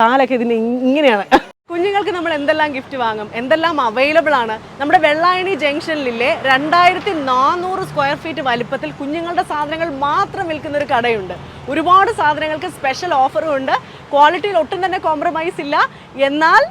കാലൊക്കെ ഇതിന് ഇങ്ങനെയാണ്. കുഞ്ഞുങ്ങൾക്ക് നമ്മൾ എന്തെല്ലാം ഗിഫ്റ്റ് വാങ്ങും എന്തെല്ലാം അവൈലബിൾ ആണ്. നമ്മുടെ വെള്ളായണി ജംഗ്ഷനിലെ രണ്ടായിരത്തി നാനൂറ് സ്ക്വയർ ഫീറ്റ് വലിപ്പത്തിൽ കുഞ്ഞുങ്ങളുടെ സാധനങ്ങൾ മാത്രം വിൽക്കുന്ന ഒരു കടയുണ്ട്. ഒരുപാട് സാധനങ്ങൾക്ക് സ്പെഷ്യൽ ഓഫറും ഉണ്ട്. ക്വാളിറ്റിയിൽ ഒട്ടും തന്നെ കോംപ്രമൈസ് ഇല്ല. എന്നാൽ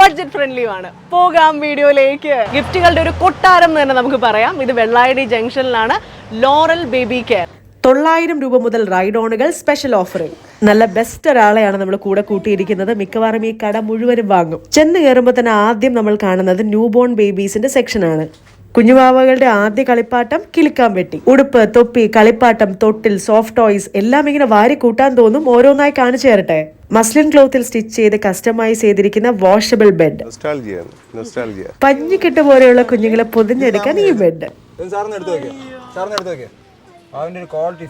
ബഡ്ജറ്റ് ഫ്രണ്ട്ലിയുമാണ് പോകാം വീഡിയോയിലേക്ക്. ഗിഫ്റ്റുകളുടെ ഒരു കൊട്ടാരം തന്നെ നമുക്ക് പറയാം. ഇത് വെള്ളായണി ജംഗ്ഷനിലാണ്. ലോറൽ ബേബി കെയർ തൊള്ളായിരം രൂപ മുതൽ റൈഡ് ഓണുകൾ സ്പെഷ്യൽ ഓഫറിൽ നല്ല ബെസ്റ്റ് ഒരാളെയാണ് നമ്മൾ കൂടെ കൂട്ടിയിരിക്കുന്നത്. മിക്കവാറും ഈ കട മുഴുവനും വാങ്ങും. ചെന്ന് കയറുമ്പോൾ തന്നെ ആദ്യം നമ്മൾ കാണുന്നത് ന്യൂ ബോൺ ബേബീസിന്റെ സെക്ഷനാണ് കുഞ്ഞുവാവകളുടെ ആദ്യ കളിപ്പാട്ടം കിളിക്കാൻ വെട്ടി. ഉടുപ്പ് തൊപ്പി കളിപ്പാട്ടം തൊട്ടിൽ സോഫ്റ്റ് ടോയ്സ് എല്ലാം ഇങ്ങനെ വാരി കൂട്ടാൻ തോന്നും ഓരോന്നായി കാണിച്ചു തരട്ടെ. മസ്ലിൻ ക്ലോത്തിൽ സ്റ്റിച്ച് ചെയ്ത് കസ്റ്റമൈസ് ചെയ്തിരിക്കുന്ന വാഷബിൾ ബെഡ് പഞ്ഞിക്കെട്ട് പോലെയുള്ള കുഞ്ഞുങ്ങളെ പൊതിഞ്ഞെടുക്കാൻ ഈ ബെഡ്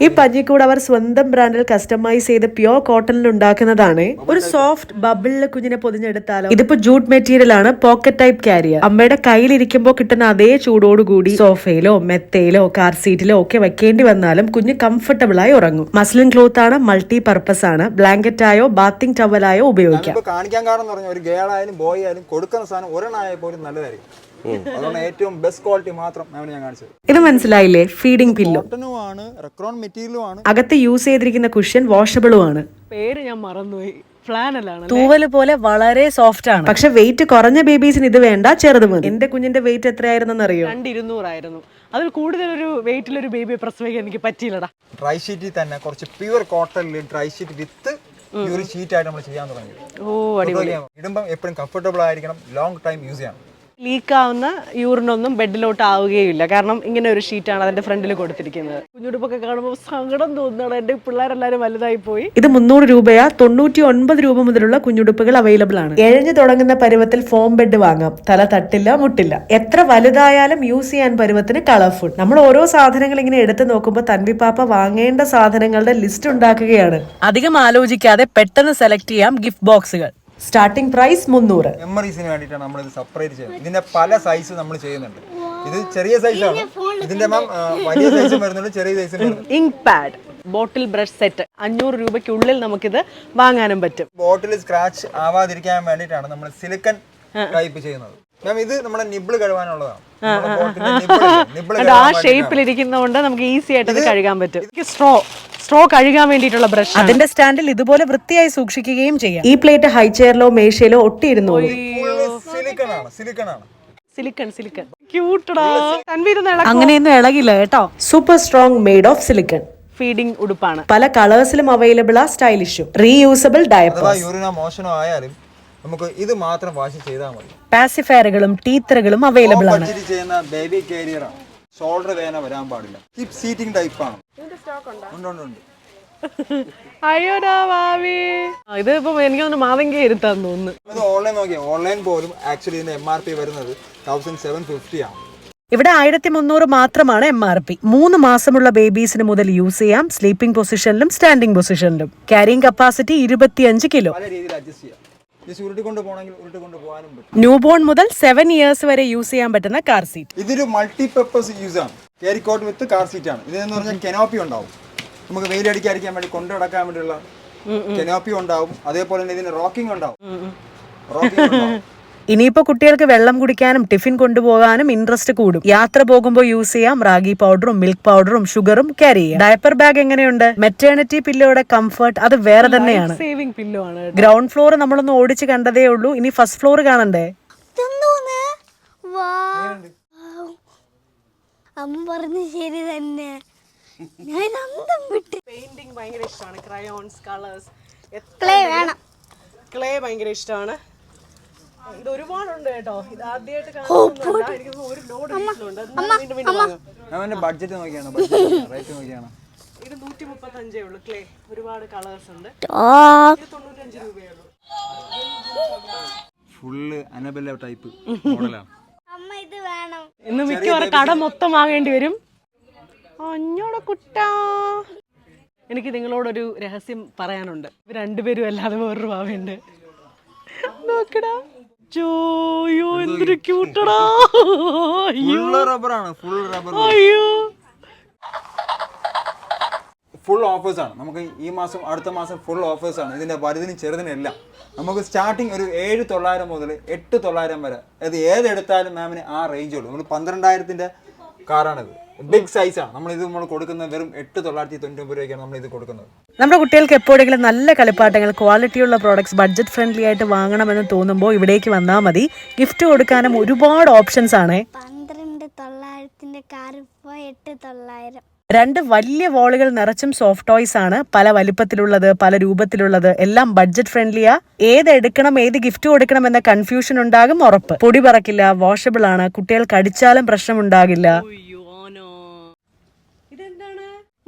ഈ പഞ്ഞിക്കൂട് അവർ സ്വന്തം ബ്രാൻഡിൽ കസ്റ്റമൈസ് ചെയ്ത് പ്യോർ കോട്ടണിൽ ഉണ്ടാക്കുന്നതാണ്. ഒരു സോഫ്റ്റ് ബബിളിലെ കുഞ്ഞിനെ പൊതിഞ്ഞെടുത്താലോ? ഇതിപ്പോ ജൂട്ട് മെറ്റീരിയൽ ആണ് പോക്കറ്റ് ടൈപ്പ് കാരിയർ അമ്മയുടെ കയ്യിലിരിക്കുമ്പോൾ കിട്ടുന്ന അതേ ചൂടോടുകൂടി സോഫയിലോ മെത്തയിലോ കാർ സീറ്റിലോ ഒക്കെ വെക്കേണ്ടി വന്നാലും കുഞ്ഞ് കംഫർട്ടബിൾ ആയി ഉറങ്ങും. മസ്ലിൻ ക്ലോത്ത് ആണ് മൾട്ടി പർപ്പസ് ആണ്. ബ്ലാങ്കറ്റ് ആയോ ബാത്തിങ് ടവലായോ ഉപയോഗിക്കാം. ഇപ്പൊ കാണിക്കാൻ കാരണം ഒരു ഗേൾ ആയാലും ബോയ് ആയാലും കൊടുക്കുന്ന സാധനം ഒരെണ്ണായ പോലും നല്ലതായിരിക്കും. അതുകൊണ്ട് ഏറ്റവും ബെസ്റ്റ് ക്വാളിറ്റി മാത്രം മാമിന് ഞാൻ കാണിച്ചത് ഇത് മനസ്സിലായില്ലേ? ഫീഡിംഗ് പില്ലോ ആണ് റെക്രോൺ മെറ്റീരിയലും ആണ്. അകത്ത് യൂസ് ചെയ്തിരിക്കുന്ന കുഷ്യൻ വാഷബിളും ആണ്. പേര് ഞാൻ മറന്നുപോയി. ഫ്ലാനലാണ് തൂവൽ പോലെ വളരെ സോഫ്റ്റ് ആണ്. പക്ഷെ വെയിറ്റ് കുറഞ്ഞ ബേബീസിന് ഇത് വേണ്ട ചെറുത് മതി. എന്റെ കുഞ്ഞിന്റെ വെയിറ്റ് എത്രയായിരുന്നു അറിയോ? രണ്ടിരുന്നൂറായിരുന്നു. അതിൽ കൂടുതൽ ഒരു വെയിറ്റിൽ ഒരു ബേബിയെ പ്രസവിക്കാൻ എനിക്ക് പറ്റിയില്ലടാ. ഡ്രൈ ഷീറ്റിൽ തന്നെ കുറച്ച് പ്യുവർ കോട്ടണിൽ dry sheet with pure sheet ആയിട്ട് നമ്മൾ ചെയ്യാൻ തുടങ്ങി. ഓ അടിപൊളി. ഇടുമ്പം എപ്പോഴും കംഫർട്ടബിൾ ആയിരിക്കണം ലോങ് ടൈം യൂസ് ചെയ്യണം. ലീക്കാവുന്ന യൂറിനൊന്നും ബെഡിലോട്ട് ആവുകയില്ല കാരണം ഇങ്ങനെ ഒരു ഷീറ്റാണ് അതിന്റെ ഫ്രണ്ടിൽ കൊടുത്തിരിക്കുന്നത്. കുഞ്ഞുടുപ്പൊക്കെ കാണുമ്പോൾ സങ്കടം തോന്നുന്നതാണ് എന്റെ പിള്ളേരെല്ലാരും വലുതായി പോയി ഇത് മുന്നൂറ് രൂപയാ തൊണ്ണൂറ്റി ഒൻപത് രൂപ മുതലുള്ള കുഞ്ഞുടുപ്പുകൾ അവൈലബിൾ ആണ്. എഴഞ്ഞു തുടങ്ങുന്ന പരുവത്തിൽ ഫോം ബെഡ് വാങ്ങാം. തല തട്ടില്ല മുട്ടില്ല. എത്ര വലുതായാലും യൂസ് ചെയ്യാൻ പരുവത്തിന് കളർഫുൾ നമ്മൾ ഓരോ സാധനങ്ങൾ ഇങ്ങനെ എടുത്തു നോക്കുമ്പോൾ തൻവി പാപ്പ വാങ്ങേണ്ട സാധനങ്ങളുടെ ലിസ്റ്റ് ഉണ്ടാക്കുകയാണ്. അധികം ആലോചിക്കാതെ പെട്ടെന്ന് സെലക്ട് ചെയ്യാം ഗിഫ്റ്റ് ബോക്സുകൾ സ്റ്റാർട്ടിംഗ് പ്രൈസ് മുന്നൂറ്. മെമ്മറീസിന് വേണ്ടിയിട്ടാണ് നമ്മൾ ഇത് സെപ്പറേറ്റ് ചെയ്യുന്നത്. ഇതിന്റെ പല സൈസ് നമ്മൾ ചെയ്യുന്നുണ്ട്. ഇത് ചെറിയ സൈസാണ് ഇതിന്റെ മാം വലിയ സൈസും വരുന്നുണ്ട് ചെറിയ സൈസും വരുന്നുണ്ട്. Ink pad bottle brush set അഞ്ഞൂറ് രൂപയ്ക്കുള്ളിൽ നമുക്കിത് വാങ്ങാനും പറ്റും. ബോട്ടിൽ സ്ക്രാച്ച് ആവാതിരിക്കാൻ വേണ്ടിയിട്ടാണ് നമ്മൾ സിലിക്കൺ ടൈപ്പ് ചെയ്യുന്നത്. മാം ഇത് നമ്മുടെ നിബിൾ കഴുകാനുള്ളതാണ് ആ. ഷേപ്പിൽ ഇരിക്കുന്നതുകൊണ്ട് നമുക്ക് ഈസി ആയിട്ട് ഇത് കഴുകാൻ പറ്റും. സ്ട്രോ സ്ട്രോ കഴുകാൻ വേണ്ടിയിട്ടുള്ള ബ്രഷ് അതിന്റെ സ്റ്റാൻഡിൽ ഇതുപോലെ വൃത്തിയായി സൂക്ഷിക്കുകയും ചെയ്യാം. ഈ പ്ലേറ്റ് ഹൈ ചെയറിലോ മേശയിലോ ഒട്ടിയിരുന്നു സിലിക്കൺ ക്യൂട്ടടാ അങ്ങനെയൊന്നും ഇളകില്ല കേട്ടോ. Super strong made of silicone feeding ഉടുപ്പാണ്. പല കളേഴ്സിലും അവൈലബിൾ ആ സ്റ്റൈലിഷും റീയൂസബിൾ യൂറിനോ ആയാലും നമുക്ക് ഇത് മാത്രം വാഷ് ചെയ്താൽ മതി. പാസിഫയറുകളും ടീത്തറുകളും അവൈലബിൾ ആണ്. ചെയ്യുന്ന ബേബി കാരിയർ ആണ്. ഷോൾഡർ വേദന വരാൻ പാടില്ല. ഹിപ് സീറ്റിംഗ് ടൈപ്പ് ആണ്. അയ്യോടാ ഭാവി. ഇത് ഇപ്പൊ എനിക്ക് തോന്നുന്നു മാതങ്കി ഇരുത്താന്ന് തോന്നുന്നു. ഇത് ഓൺലൈൻ നോക്കിയാൽ ഓൺലൈൻ പോലും ആക്ച്വലി ഇതിന്റെ എം ആർ പി വരുന്നത് തൗസൻഡ് സെവൻ ഫിഫ്റ്റി ആണ്. ഇവിടെ ആയിരത്തി മുന്നൂറ് മാത്രമാണ് എം ആർ പി മൂന്ന് മാസമുള്ള ബേബീസിന് മുതൽ യൂസ് ചെയ്യാം സ്ലീപ്പിംഗ് പൊസിഷനിലും സ്റ്റാൻഡിംഗ് പൊസിഷനിലും ക്യാരിങ് കപ്പാസിറ്റി ഇരുപത്തിയഞ്ച് കിലോ. ന്യൂബോൺ രീതിയിൽ അഡ്ജസ്റ്റ് ചെയ്യാം. ജസ്റ്റ് ഉരുട്ടിക്കൊണ്ട് പോകണമെങ്കിൽ ഉരുട്ടിക്കൊണ്ട് പറ്റും. ന്യൂ ബോൺ മുതൽ സെവൻ ഇയേഴ്സ് വരെ യൂസ് ചെയ്യാൻ പറ്റുന്ന കാർ സീറ്റ് ഇതൊരു മൾട്ടി പർപ്പസ് യൂസ് ആണ്. Carry cot with car seat ആണ്. ഇതെന്ന് പറഞ്ഞാൽ കെനോപ്പി ഉണ്ടാവും. നമുക്ക് വെയിലടിക്കാതിരിക്കാൻ വേണ്ടി കൊണ്ടു നടക്കാൻ വേണ്ടിയുള്ള കെനോപ്പി ഉണ്ടാവും. അതേപോലെ തന്നെ ഇതിന് റോക്കിംഗ് ഉണ്ടാവും. റോക്കിംഗ് ഉണ്ടാവും. ഇനിയിപ്പോ കുട്ടികൾക്ക് വെള്ളം കുടിക്കാനും ടിഫിൻ കൊണ്ടുപോകാനും ഇൻട്രസ്റ്റ് കൂടും. യാത്ര പോകുമ്പോൾ യൂസ് ചെയ്യാം. റാഗി പൗഡറും മിൽക്ക് പൗഡറും ഷുഗറും ക്യാരി ചെയ്യാം. ഡയപ്പർ ബാഗ് എങ്ങനെയുണ്ട്? മെറ്റേണിറ്റി പില്ലോയുടെ കംഫർട്ട് അത് വേറെ തന്നെയാണ്. സേവിംഗ് പില്ലോ ആണ് ഗ്രൗണ്ട് ഫ്ലോർ നമ്മളൊന്ന് ഓടിച്ച് കണ്ടതേ ഉള്ളൂ. ഇനി ഫസ്റ്റ് ഫ്ലോർ കാണണ്ടേ? അമ്മ പറഞ്ഞ ശരി തന്നെ. ഞാൻ അന്തം വിട്ട്. പെയിന്റിംഗ് ഭയങ്കര ഇഷ്ടമാണ്. ക്രയോൺസ് കളേഴ്സ് ക്ലേ വേണം. ക്ലേ ഭയങ്കര ഇഷ്ടമാണ്. ഇത് ഒരുപാടുണ്ട് കേട്ടോ. ഇത് ആദ്യമായിട്ട് തോന്നുന്നു ഒരു ലോഡ് വീട്ടിലുണ്ട് വീണ്ടും വീണ്ടും വാങ്ങാം. അവന്റെ ബഡ്ജറ്റ് നോക്കിയാണ് ബഡ്ജറ്റ് റേറ്റ് നോക്കിയാണ്. ഇത് നൂറ്റി മുപ്പത്തഞ്ചേ ഉള്ളൂ ക്ലേ ഒരുപാട് കളേഴ്സ് ഉണ്ട്. ഇത് തൊണ്ണൂറ്റഞ്ച് രൂപയേ ഉള്ളൂ. ഫുള്ള് അനബെല്ല ടൈപ്പ് മോഡലാണ് ഇത് വേണം. ഇന്ന് മിക്കവാറും കട മൊത്തം വാങ്ങേണ്ടി വരും. അഞ്ഞോട കുട്ടാ. എനിക്ക് നിങ്ങളോടൊരു രഹസ്യം പറയാനുണ്ട്. ഇവർ രണ്ടുപേരും അല്ലാതെ വേറൊരു ഭാവയുണ്ട് നോക്കടാ. ജോയോ എന്തൊരു ക്യൂട്ടടാ അയ്യോ. ഫുൾ റബ്ബർ ഓഫേഴ്സ് ആണ്. നമുക്ക് ഈ മാസം അടുത്ത മാസം ഫുൾ ഓഫേഴ്സാണ് ഇതിന്റെ വലുതിനും ചെറുതിനും എല്ലാം. നമുക്ക് സ്റ്റാർട്ടിങ് ഒരു ഏഴ് തൊള്ളായിരം മുതൽ എട്ട് തൊള്ളായിരം വരെ. അത് ഏതെടുത്താലും മാമിന് ആ റേഞ്ച് ഉള്ളൂ. നമ്മൾ പന്ത്രണ്ടായിരത്തിന്റെ കാറാണിത്. ബിഗ് സൈസാണ് നമ്മൾ ഇത് നമ്മൾ കൊടുക്കുന്നത് വെറും എട്ട് തൊള്ളായിരത്തി തൊണ്ണൂറ്റി രൂപയ്ക്കാണ് നമ്മൾ ഇത് കൊടുക്കുന്നത്. നമ്മുടെ കുട്ടികൾക്ക് എപ്പോഴെങ്കിലും നല്ല കളിപ്പാട്ടങ്ങൾ ക്വാളിറ്റിയുള്ള പ്രോഡക്ട്സ് ബഡ്ജറ്റ് ഫ്രണ്ട്ലി ആയിട്ട് വാങ്ങണമെന്ന് തോന്നുമ്പോൾ ഇവിടേക്ക് വന്നാൽ മതി. ഗിഫ്റ്റ് കൊടുക്കാനും ഒരുപാട് ഓപ്ഷൻസ് ആണ്. പന്ത്രണ്ട് തൊള്ളായിരത്തിന്റെ കാർ ഇപ്പോൾ എട്ട് തൊള്ളായിരം. രണ്ട് വലിയ വോളുകൾ നിറച്ചും സോഫ്റ്റ് ടോയ്സ് ആണ്. പല വലിപ്പത്തിലുള്ളത് പല രൂപത്തിലുള്ളത്. എല്ലാം ബഡ്ജറ്റ് ഫ്രണ്ട്ലിയാ ഏത് എടുക്കണം ഏത് ഗിഫ്റ്റ് കൊടുക്കണം എന്ന കൺഫ്യൂഷൻ ഉണ്ടാകും ഉറപ്പ്. പൊടി പറക്കില്ല വാഷബിൾ ആണ്. കുട്ടികൾ കടിച്ചാലും പ്രശ്നം ഉണ്ടാകില്ല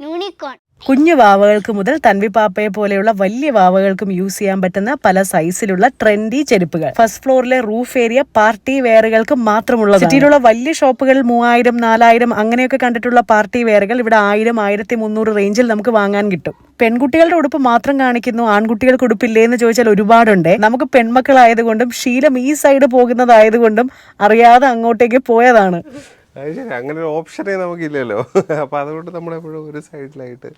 യൂണിക്കോൺ കുഞ്ഞു വാവകൾക്ക് മുതൽ തൻവി പാപ്പയെ പോലെയുള്ള വലിയ വാവകൾക്കും യൂസ് ചെയ്യാൻ പറ്റുന്ന പല സൈസിലുള്ള ട്രെൻഡി ചെരുപ്പുകൾ. ഫസ്റ്റ് ഫ്ലോറിലെ റൂഫ് ഏരിയ പാർട്ടി വെയറുകൾക്ക് മാത്രമുള്ള സിറ്റിയിലുള്ള വലിയ ഷോപ്പുകളിൽ മൂവായിരം നാലായിരം അങ്ങനെയൊക്കെ കണ്ടിട്ടുള്ള പാർട്ടി വെയറുകൾ ഇവിടെ ആയിരം ആയിരത്തി മുന്നൂറ് റേഞ്ചിൽ നമുക്ക് വാങ്ങാൻ കിട്ടും. പെൺകുട്ടികളുടെ ഉടുപ്പ് മാത്രം കാണിക്കുന്നു ആൺകുട്ടികൾക്ക് ഉടുപ്പില്ലേ എന്ന് ചോദിച്ചാൽ ഒരുപാടുണ്ട്. നമുക്ക് പെൺമക്കളായതുകൊണ്ടും ശീലം ഈ സൈഡ് പോകുന്നതായതുകൊണ്ടും അറിയാതെ അങ്ങോട്ടേക്ക് പോയതാണ്. അങ്ങനെ ഒരു ഓപ്ഷനേ നമുക്കില്ലല്ലോ. അപ്പൊ അതുകൊണ്ട് നമ്മളെപ്പോഴും ഒരു സൈഡിലായിട്ട്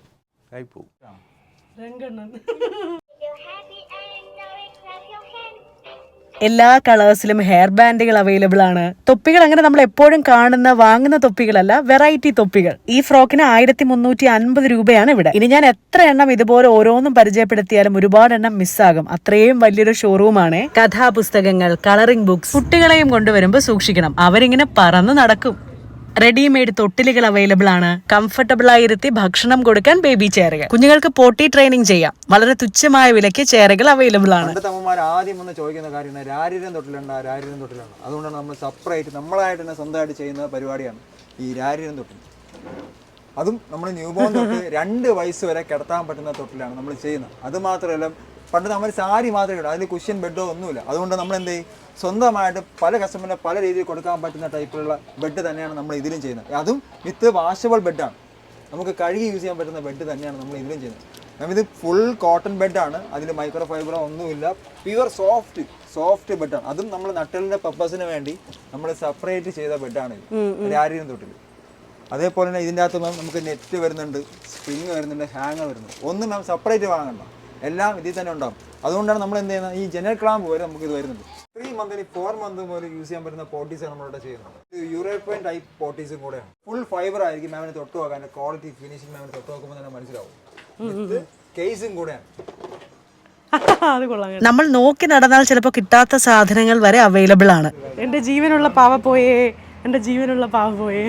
ആയിപ്പോവും. എല്ലാ കളേഴ്സിലും ഹെയർ ബാൻഡുകൾ അവൈലബിൾ ആണ്. തൊപ്പികൾ അങ്ങനെ നമ്മൾ എപ്പോഴും കാണുന്ന വാങ്ങുന്ന തൊപ്പികളല്ല വെറൈറ്റി തൊപ്പികൾ. ഈ ഫ്രോക്കിന് ആയിരത്തി മുന്നൂറ്റി അൻപത് രൂപയാണ് ഇവിടെ. ഇനി ഞാൻ എത്ര എണ്ണം ഇതുപോലെ ഓരോന്നും പരിചയപ്പെടുത്തിയാലും ഒരുപാട് എണ്ണം മിസ്സാകും അത്രയും വലിയൊരു ഷോറൂമാണ് കഥാപുസ്തകങ്ങൾ കളറിംഗ് ബുക്സ് കുട്ടികളെയും കൊണ്ടുവരുമ്പോൾ സൂക്ഷിക്കണം. അവരിങ്ങനെ പറന്ന് നടക്കും. റെഡിമെയ്ഡ് തൊട്ടിലുകൾ അവൈലബിൾ ആണ്. കംഫർട്ടബിൾ ആയി ഇരുത്തി ഭക്ഷണം കൊടുക്കാൻ ബേബി ചെയറുകൾ കുഞ്ഞുങ്ങൾക്ക് പോട്ടി ട്രെയിനിങ് ചെയ്യാം. വളരെ തുച്ഛമായ വിലയ്ക്ക് ചെയറുകൾ അവൈലബിൾ ആണ്. അമ്മമാർ ആദ്യം വന്ന് ചോദിക്കുന്ന കാര്യമാണ് രാരിരം തൊട്ടിലുണ്ട്? രാരിരം തൊട്ടിലാണ് അതുകൊണ്ടാണ് നമ്മൾ സെപ്പറേറ്റ് നമ്മളായിട്ട് തന്നെ സ്വന്തമായിട്ട് ചെയ്യുന്ന പരിപാടിയാണ് ഈ രാരിരം തൊട്ടിൽ. അതും നമ്മൾ ന്യൂ ബോൺ തൊട്ട് രണ്ട് വയസ്സ് വരെ കിടത്താൻ പറ്റുന്ന തൊട്ടിലാണ് നമ്മൾ ചെയ്യുന്നത്. അത് മാത്രമല്ല പണ്ട് നമ്മൾ സാരി മാത്രമേ ഉള്ളൂ അതിൽ കുഷ്യൻ ബെഡോ ഒന്നുമില്ല. അതുകൊണ്ട് നമ്മൾ എന്ത് ചെയ്യും? സ്വന്തമായിട്ട് പല കസ്റ്റമറിന് പല രീതിയിൽ കൊടുക്കാൻ പറ്റുന്ന ടൈപ്പിലുള്ള ബെഡ് തന്നെയാണ് നമ്മൾ ഇതിലും ചെയ്യുന്നത്. അതും വിത്ത് വാഷബിൾ ബെഡാണ് നമുക്ക് കഴുകി യൂസ് ചെയ്യാൻ പറ്റുന്ന ബെഡ് തന്നെയാണ് നമ്മൾ ഇതിലും ചെയ്യുന്നത്. മാം ഇത് ഫുൾ കോട്ടൺ ബെഡാണ് അതിൽ മൈക്രോ ഫൈബറോ ഒന്നുമില്ല. പ്യുവർ സോഫ്റ്റ് സോഫ്റ്റ് ബെഡാണ് അതും നമ്മൾ നട്ടലിന്റെ പർപ്പസിന് വേണ്ടി നമ്മൾ സെപ്പറേറ്റ് ചെയ്ത ബെഡാണ് ആരെയും രാരീരം തൊട്ടിൽ അതേപോലെ തന്നെ ഇതിന്റെ അകത്ത് മാം നമുക്ക് നെറ്റ് വരുന്നുണ്ട് സ്പ്രിങ് വരുന്നുണ്ട് ഹാങ്ങർ വരുന്നുണ്ട്. ഒന്നും മാം സെപ്പറേറ്റ് വാങ്ങണ്ട. എല്ലാം ഇതിൽ തന്നെ ഉണ്ടാകും അതുകൊണ്ടാണ് നമ്മൾ എന്ത് ചെയ്യുന്നത്? ഈ ജനറൽ ക്ലാമ്പ് വരെ നമുക്ക് ഇത് വരുന്നുണ്ട്. ത്രീ മന്തിന് ഫോർ മന്ത് പോലും യൂസ് ചെയ്യാൻ പറ്റുന്ന പോട്ടീസാണ് നമ്മളിവിടെ ചെയ്യുന്നത്. ഇത് യൂറോപ്യൻ ടൈപ്പ് പോട്ടീസും കൂടെയാണ്. ഫുൾ ഫൈബർ ആയിരിക്കും മാമിന് തൊട്ട് നോക്കാൻ. ക്വാളിറ്റി ഫിനിഷിംഗ് മാമിന് തൊട്ട് നോക്കുമ്പോൾ തന്നെ മനസ്സിലാവും. ഇത് കേസും കൂടെയാണ്. നമ്മൾ നോക്കി നടന്നാൽ ചിലപ്പോ കിട്ടാത്ത സാധനങ്ങൾ വരെ അവൈലബിൾ ആണ്. എന്റെ ജീവനുള്ള പാവ പോയേ. എന്റെ ജീവനുള്ള പാവ പോയേ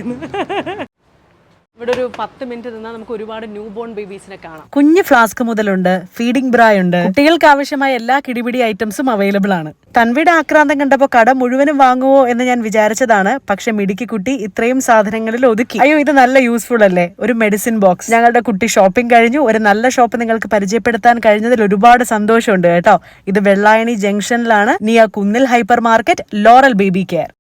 ഇവിടെ ഒരു പത്ത് മിനിറ്റ് നിന്നാൽ നമുക്ക് ഒരുപാട് ന്യൂ ബോൺ ബേബീസിനെ കാണാം. കുഞ്ഞ് ഫ്ലാസ്ക് മുതലുണ്ട് ഫീഡിംഗ് ബ്രായ് ഉണ്ട്. കുട്ടികൾക്ക് ആവശ്യമായ എല്ലാ കിടിപിടി ഐറ്റംസും അവൈലബിൾ ആണ്. തൻവിയുടെ ആക്രാന്തം കണ്ടപ്പോൾ കട മുഴുവനും വാങ്ങുവോ എന്ന് ഞാൻ വിചാരിച്ചതാണ്. പക്ഷെ മിടുക്കി കുട്ടി ഇത്രയും സാധനങ്ങളിൽ ഒതുക്കി. അയ്യോ ഇത് നല്ല യൂസ്ഫുൾ അല്ലേ? ഒരു മെഡിസിൻ ബോക്സ് ഞങ്ങളുടെ കുട്ടി ഷോപ്പിംഗ് കഴിഞ്ഞു. ഒരു നല്ല ഷോപ്പ് നിങ്ങൾക്ക് പരിചയപ്പെടുത്താൻ കഴിഞ്ഞതിൽ ഒരുപാട് സന്തോഷമുണ്ട് കേട്ടോ. ഇത് വെള്ളായണി ജംഗ്ഷനിലാണ് നിയ കുന്നിൽ hyper market Laurel baby care